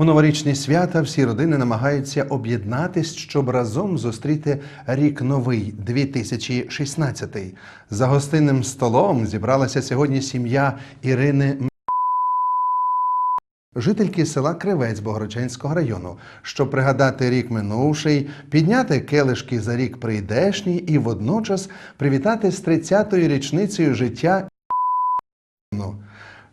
У новорічні свята всі родини намагаються об'єднатись, щоб разом зустріти рік новий 2016. За гостинним столом зібралася сьогодні сім'я Ірини Жительки села Кривець Богородчанського району, щоб пригадати рік минувший, підняти келишки за рік прийдешній і водночас привітати з 30-ю річницею життя.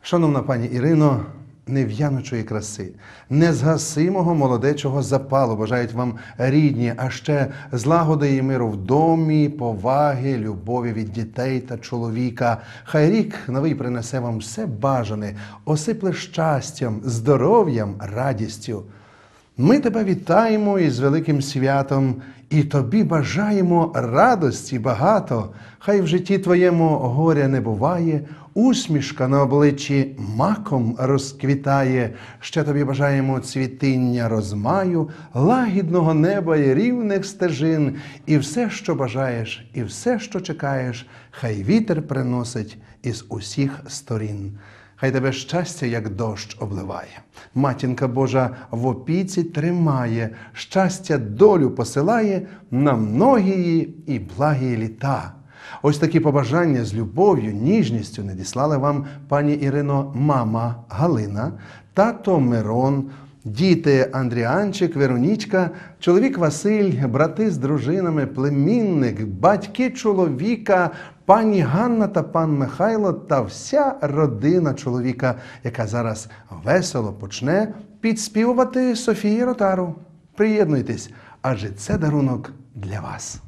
Шановна пані Ірино, нев'яночої краси, незгасимого молодечого запалу бажають вам рідні, а ще злагоди і миру в домі, поваги, любові від дітей та чоловіка. Хай рік новий принесе вам все бажане, осипле щастям, здоров'ям, радістю. Ми тебе вітаємо із великим святом і тобі бажаємо радості багато. Хай в житті твоєму горя не буває, усмішка на обличчі маком розквітає. Ще тобі бажаємо цвітиння розмаю, лагідного неба і рівних стежин, і все, що бажаєш, і все, що чекаєш, хай вітер приносить із усіх сторін. Хай тебе щастя, як дощ, обливає. Матінка Божа в опіці тримає, щастя долю посилає на многії і благі літа. Ось такі побажання з любов'ю, ніжністю надіслали вам, пані Ірино, мама Галина, тато Мирон, діти Андріанчик, Веронічка, чоловік Василь, брати з дружинами, племінник, батьки чоловіка, пані Ганна та пан Михайло та вся родина чоловіка, яка зараз весело почне підспівувати Софії Ротару. Приєднуйтесь, адже це дарунок для вас.